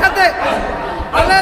সাথে আল্লাহ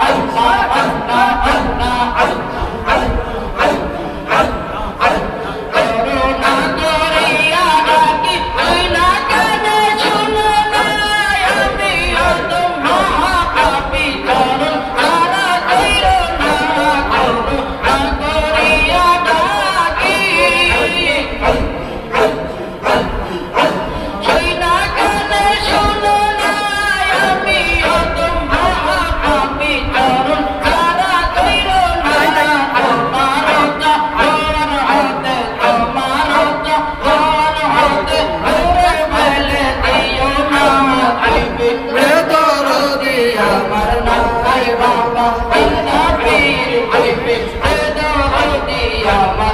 আল্লাহ আল্লাহ